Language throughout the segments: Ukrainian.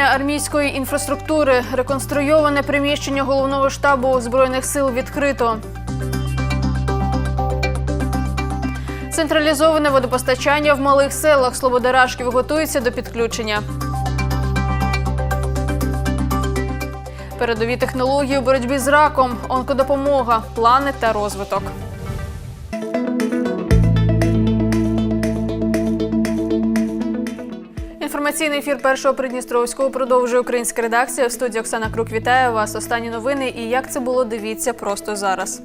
управління армійської інфраструктури. Реконструйоване приміщення головного штабу збройних сил відкрито. Централізоване водопостачання в малих селах Слободарашків готується до підключення. Передові технології у боротьбі з раком, онкодопомога, плани та розвиток. Інформаційний ефір першого Придністровського продовжує українська редакція. В студії Оксана Крук вітає вас. Останні новини і як це було, дивіться просто зараз.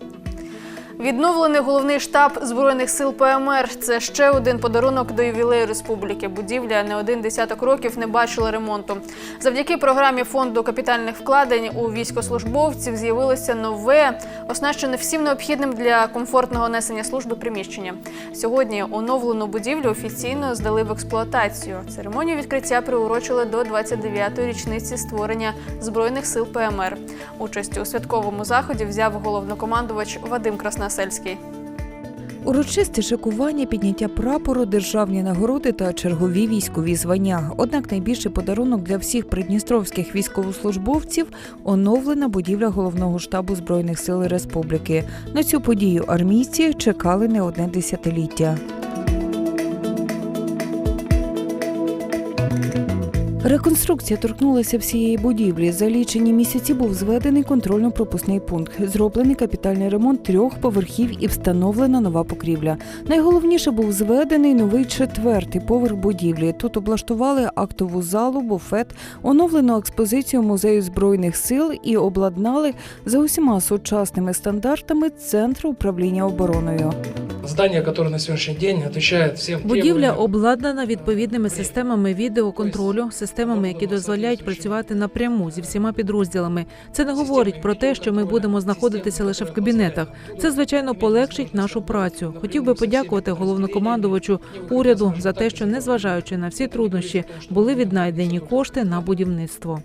Відновлений головний штаб збройних сил ПМР. Це ще один подарунок до ювілею республіки. Будівля не один десяток років не бачила ремонту. Завдяки програмі фонду капітальних вкладень у військослужбовців з'явилося нове, оснащене всім необхідним для комфортного несення служби приміщення. Сьогодні оновлену будівлю офіційно здали в експлуатацію. Церемонію відкриття приурочили до 29-ї річниці створення збройних сил ПМР. Участь у святковому заході взяв головнокомандувач Вадим Красносельський. Урочисте шикування, підняття прапору, державні нагороди та чергові військові звання. Однак найбільший подарунок для всіх придністровських військовослужбовців оновлена будівля головного штабу збройних сил республіки. На цю подію армійці чекали не одне десятиліття. Реконструкція торкнулася всієї будівлі. За лічені місяці був зведений контрольно-пропускний пункт, зроблений капітальний ремонт трьох поверхів і встановлена нова покрівля. Найголовніше був зведений новий четвертий поверх будівлі. Тут облаштували актову залу, буфет, оновлену експозицію музею збройних сил і обладнали за усіма сучасними стандартами центр управління обороною. Здание, которое на сегодняшний день отвечает всем Будівля обладнана відповідними системами відеоконтролю, системами, які дозволяють працювати напряму зі всіма підрозділами. Це не говорить про те, що ми будемо знаходитися лише в кабінетах. Це звичайно полегшить нашу працю. Хотів би подякувати головнокомандувачу уряду за те, що незважаючи на всі труднощі, були віднайдені кошти на будівництво.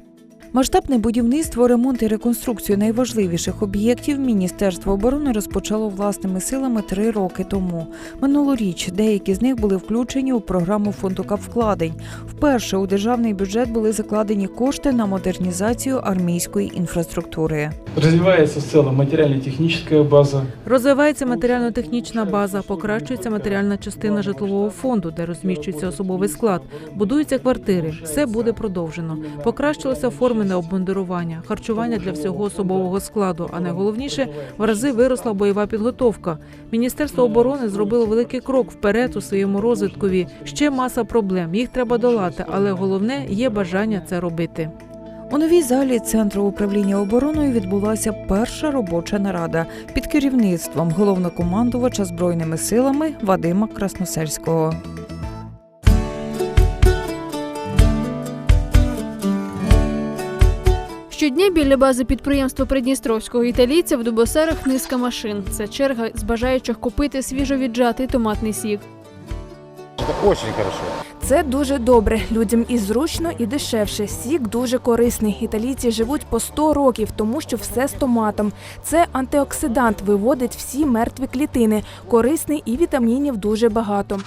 Масштабне будівництво, ремонт і реконструкцію найважливіших об'єктів Міністерство оборони розпочало власними силами три роки тому. Минулоріч деякі з них були включені у програму фонду капвкладень. Вперше у державний бюджет були закладені кошти на модернізацію армійської інфраструктури. Развивается в целом материально-техническая база. Розвивається матеріально-технічна база, покращується матеріальна частина житлового фонду, де розміщується особовий склад, будуються квартири. Все буде продовжено. Покращилося формене обмундирування, харчування для всього особового складу. А найголовніше в рази виросла бойова підготовка. Міністерство оборони зробило великий крок вперед у своєму розвиткові. Ще маса проблем. Їх треба долати, але головне є бажання це робити. У новій залі центру управління обороною відбулася перша робоча нарада під керівництвом головнокомандувача збройними силами Вадима Красносельського. Щодня біля бази підприємства Придністровського італійця в Дубосарах низка машин. Це черга з бажаючих купити свіжовіджатий томатний сік. Это очень хорошо. Це дуже добре. Людям і зручно, і дешевше. Сік дуже корисний. Італійці живуть по 100 років, тому що все з томатом. Це антиоксидант, виводить всі мертві клітини. Корисний і вітамінів дуже багато.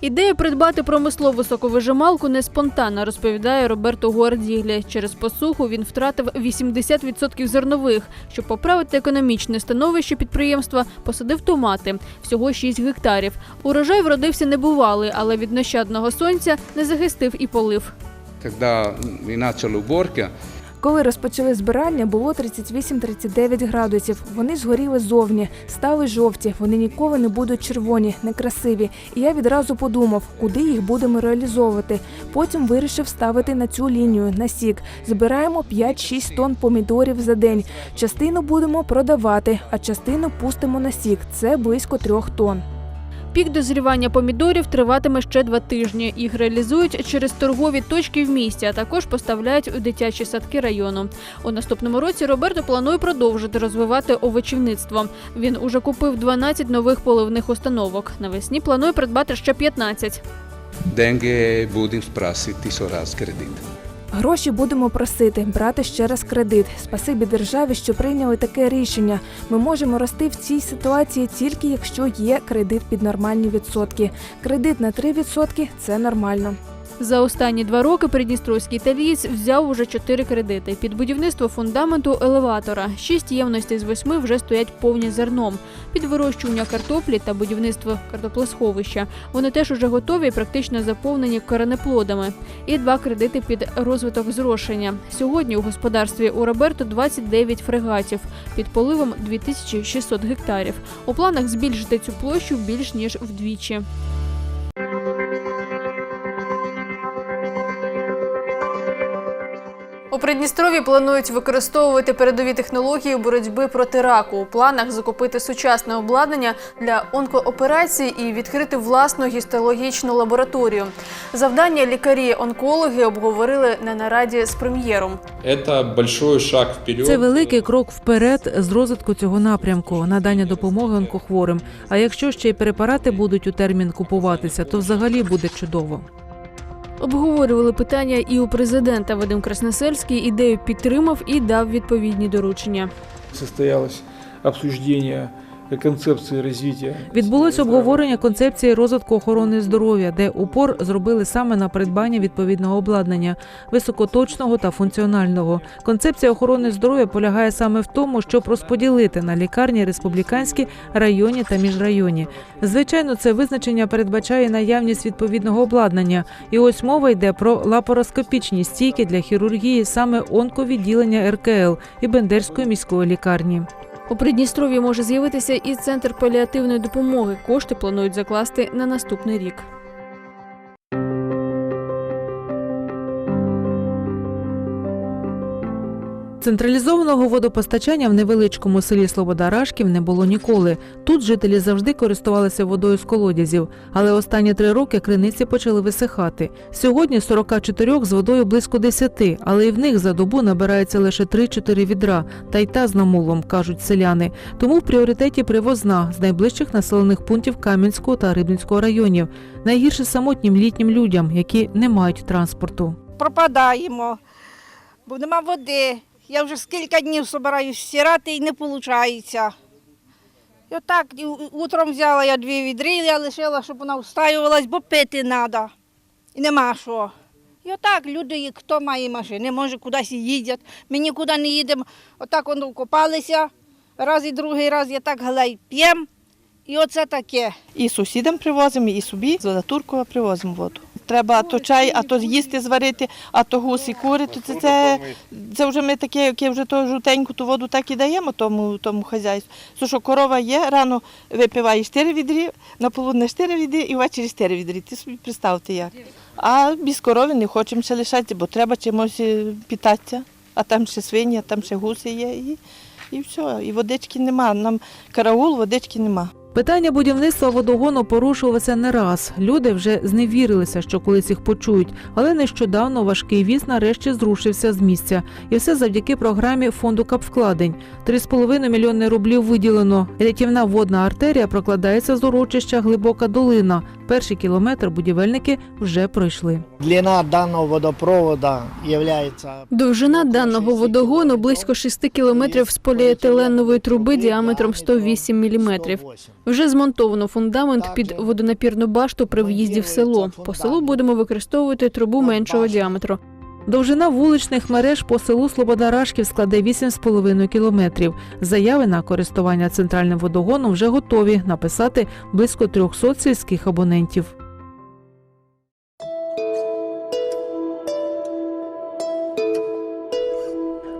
Ідея придбати промислову соковижималку не спонтанна, розповідає Роберто Гуардіглі. Через посуху він втратив 80% зернових. Щоб поправити економічне становище підприємства, посадив томати всього 6 гектарів. Урожай вродився небувалий, але від нещадного сонця не захистив і полив. Когда и начали уборки, Коли розпочали збирання, було 38-39 градусів. Вони згоріли зовні, стали жовті. Вони ніколи не будуть червоні, некрасиві. І я відразу подумав, куди їх будемо реалізовувати. Потім вирішив ставити на цю лінію на сік. Збираємо 5-6 тонн помідорів за день. Частину будемо продавати, а частину пустимо на сік. Це близько трьох тонн. Пік дозрівання помідорів триватиме ще два тижні. Їх реалізують через торгові точки в місті, а також поставляють у дитячі садки району. У наступному році Роберто планує продовжити розвивати овочівництво. Він уже купив 12 нових поливних установок. Навесні планує придбати ще 15. dengue budem sprasiti so raz kredit. Гроші будемо просити, брати ще раз кредит. Спасибі державі, що прийняли таке рішення. Ми можемо рости в цій ситуації тільки якщо є кредит під нормальні відсотки. Кредит на 3% – це нормально. За останні два роки Придністровський італієць взяв уже чотири кредити під будівництво фундаменту елеватора. Шість ємностей з восьми вже стоять повні зерном. Під вирощування картоплі та будівництво картоплесховища. Вони теж уже готові і практично заповнені коренеплодами. І два кредити під розвиток зрошення. Сьогодні у господарстві у Роберто 29 фрегатів під поливом 2600 гектарів. У планах збільшити цю площу більш ніж вдвічі. У Придністрові планують використовувати передові технології боротьби проти раку. У планах закупити сучасне обладнання для онкооперацій і відкрити власну гістологічну лабораторію. Завдання лікарі-онкологи обговорили на нараді з прем'єром. Це великий крок вперед з розвитку цього напрямку, надання допомоги онкохворим. А якщо ще й препарати будуть у термін купуватися, то взагалі буде чудово. Обговорювали питання і у президента Вадим Красносельський ідею підтримав і дав відповідні доручення. Состоялось обсуждение концепции развития. Відбулось обговорення концепції розвитку охорони здоров'я, де упор зробили саме на придбання відповідного обладнання високоточного та функціонального. Концепція охорони здоров'я полягає саме в тому, щоб розподілити на лікарні республіканські, районні та міжрайонні. Звичайно, це визначення передбачає наявність відповідного обладнання. І ось мова йде про лапароскопічні стійки для хірургії саме онковідділення РКЛ і Бендерської міської лікарні. У Придністров'ї може з'явитися і центр паліативної допомоги. Кошти планують закласти на наступний рік. Централізованого водопостачання в невеличкому селі Слобода Рашків не було ніколи. Тут жителі завжди користувалися водою з колодязів, але останні три роки криниці почали висихати. Сьогодні 44 з водою близько 10, але і в них за добу набирається лише 3-4 відра, та й та з намулом, кажуть селяни. Тому в пріоритеті привозна з найближчих населених пунктів Кам'янського та Рибницького районів. Найгірше самотнім літнім людям, які не мають транспорту. пропадаємо, бо нема води. Я вже скільки днів збираюсь стирати і не виходить. І отак утром взяла я дві відри, я лишила, щоб вона встаювалась, бо пити треба. І нема що. І отак люди, хто має машини, може кудись їдять. Ми нікуди не їдемо. Отак воно вкопалися. Раз і другий раз я так глей п'ємо. І оце таке. І сусідам привозимо, і собі з Водотуркова привозимо воду. Треба то чай, а то їсти зварити, а то гуси кури. То це, це, це вже ми таке, яке вже то жовтеньку ту воду так і даємо тому, тому хазяйству. Що корова є, рано випиває 4 відрі, на полудне 4 відрі і ввечері 4 відрі. Ти собі представте як. А без корови не хочемо ще лишатися, бо треба чимось е, питатися. А там ще свині, а там ще гуси є. І, і все. І водички нема. Нам караул, водички нема. Питання будівництва водогону порушувалося не раз. Люди вже зневірилися, що колись їх почують, але нещодавно важкий віз нарешті зрушився з місця. І все завдяки програмі фонду капвкладень. 3,5 мільйони рублів виділено. Рятівна водна артерія прокладається з урочища Глибока долина. Перший кілометр будівельники вже пройшли. Длина даного водопроводу є... Довжина даного водогону близько 6 кілометрів з поліетиленової труби діаметром 108 міліметрів. Вже змонтовано фундамент під водонапірну башту при в'їзді в село. По селу будемо використовувати трубу меншого діаметру. Довжина вуличних мереж по селу Слободарашків складе 8,5 кілометрів. Заяви на користування центральним водогоном вже готові написати близько 300 сільських абонентів.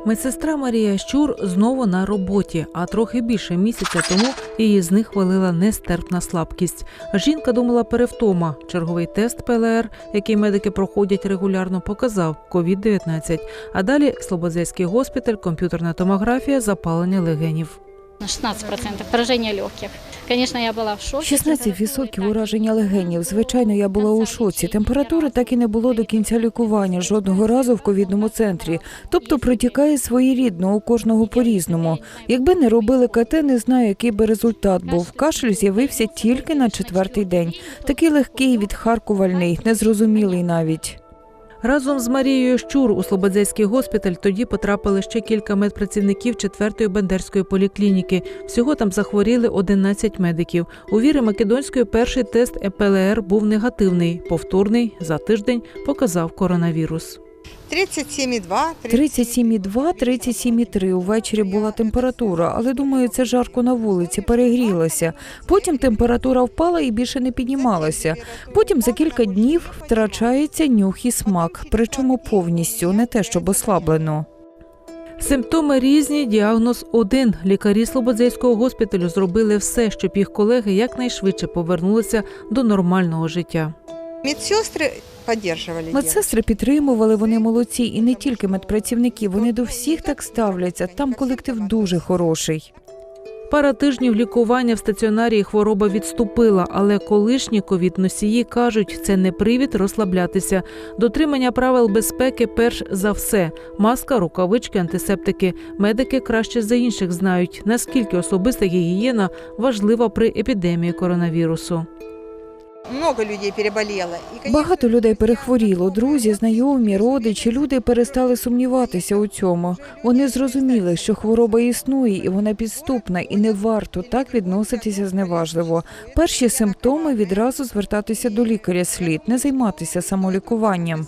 Медсестра Марія Щур знову на роботі, а трохи більше місяця тому її з них хвалила нестерпна слабкість. Жінка думала перевтома. Черговий тест ПЛР, який медики проходять регулярно, показав COVID-19. А далі Слободзейський госпіталь, комп'ютерна томографія, запалення легенів. На 16% поражение легких. Конечно, я была в шоке. 16% ураження легенів. Звичайно, я була у шоці. Температури так і не було до кінця лікування жодного разу в ковідному центрі. Тобто протікає своєрідно у кожного по-різному. Якби не робили КТ, не знаю, який би результат був. Кашель з'явився тільки на четвертий день. Такий легкий, відхаркувальний, незрозумілий навіть. Разом з Марією Щур у Слободзейський госпіталь тоді потрапили ще кілька медпрацівників 4-ї Бендерської поліклініки. Всього там захворіли 11 медиків. У Віри Македонської перший тест ЕПЛР був негативний. Повторний за тиждень показав коронавірус. 37,2, 37,2, 37,3. Увечері була температура, але думаю, це жарко на вулиці, перегрілася. Потім температура впала і більше не піднімалася. Потім за кілька днів втрачається нюх і смак, причому повністю, не те, щоб ослаблено. Симптоми різні, діагноз один. Лікарі Слободзейського госпіталю зробили все, щоб їх колеги якнайшвидше повернулися до нормального життя. Медсестри підтримували. Медсестри підтримували, вони молодці, і не тільки медпрацівники. Вони до всіх так ставляться. Там колектив дуже хороший. Пара тижнів лікування в стаціонарі хвороба відступила, але колишні ковід-носії кажуть, це не привід розслаблятися. Дотримання правил безпеки перш за все. Маска, рукавички, антисептики. Медики краще за інших знають, наскільки особиста гігієна важлива при епідемії коронавірусу. Много людей переболіло. Багато людей перехворіло. Друзі, знайомі, родичі. Люди перестали сумніватися у цьому. Вони зрозуміли, що хвороба існує і вона підступна, і не варто так відноситися зневажливо. Перші симптоми відразу звертатися до лікаря слід, не займатися самолікуванням.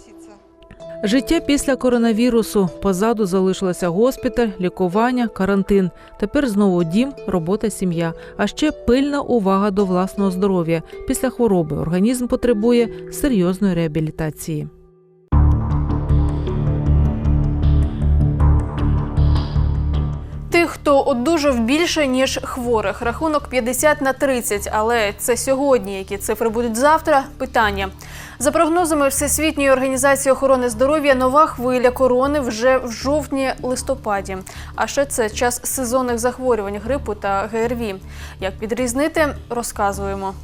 Життя після коронавірусу позаду залишилося госпіталь, лікування, карантин. Тепер знову дім, робота, сім'я. А ще пильна увага до власного здоров'я. Після хвороби організм потребує серйозної реабілітації. Хто одужав більше ніж хворих. Рахунок 50 на 30, але це сьогодні. Які цифри будуть завтра? Питання. За прогнозами Всесвітньої організації охорони здоров'я, нова хвиля корони вже в жовтні-листопаді. А ще це час сезонних захворювань грипу та ГРВІ. Як відрізнити, розказуємо.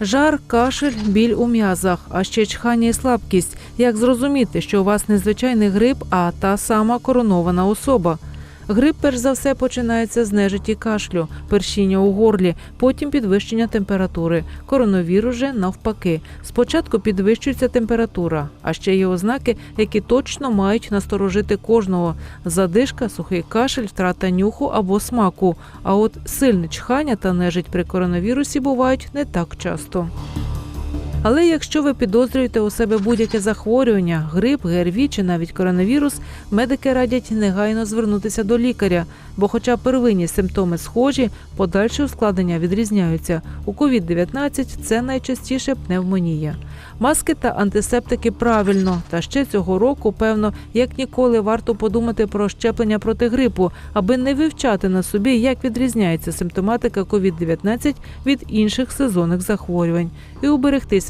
Жар, кашель, біль у м'язах, а ще чхання і слабкість. Як зрозуміти, що у вас не звичайний грип, а та сама коронована особа? Грип, перш за все, починається з нежиті кашлю, першіння у горлі, потім підвищення температури. Коронавірус же навпаки. Спочатку підвищується температура, а ще є ознаки, які точно мають насторожити кожного: задишка, сухий кашель, втрата нюху або смаку. А от сильне чхання та нежить при коронавірусі бувають не так часто. Але якщо ви підозрюєте у себе будь-яке захворювання, грип, ГРВІ чи навіть коронавірус, медики радять негайно звернутися до лікаря, бо, хоча первинні симптоми схожі, подальші ускладнення відрізняються. У COVID-19 це найчастіше пневмонія. Маски та антисептики правильно. Та ще цього року, певно, як ніколи варто подумати про щеплення проти грипу, аби не вивчати на собі, як відрізняється симптоматика COVID-19 від інших сезонних захворювань, і уберегтися